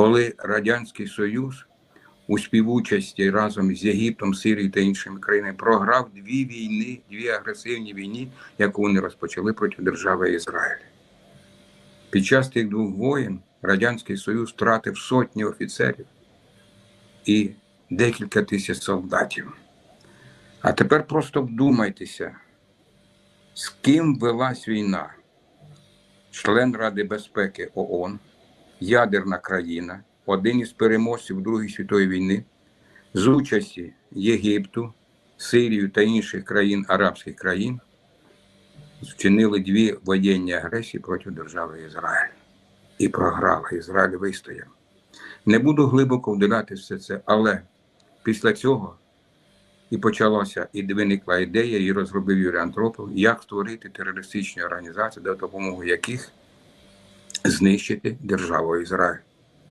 коли Радянський Союз у співучасті разом з Єгиптом, Сирією та іншими країнами програв дві війни, дві агресивні війни, яку вони розпочали проти держави Ізраїль. Під час тих двох воєн Радянський Союз втратив сотні офіцерів і декілька тисяч солдатів. А тепер просто вдумайтеся, з ким велась війна? Член Ради безпеки ООН, ядерна країна, один із переможців Другої світової війни, з участі Єгипту, Сирію та інших країн арабських країн, вчинили дві воєнні агресії проти держави Ізраїль. І програла. Ізраїль вистояв. Не буду глибоко вдавати все це, але після цього і почалося, і виникла ідея, і розробив Юрій Антропов, як створити терористичні організації, за допомогою яких знищити державу Ізраїль.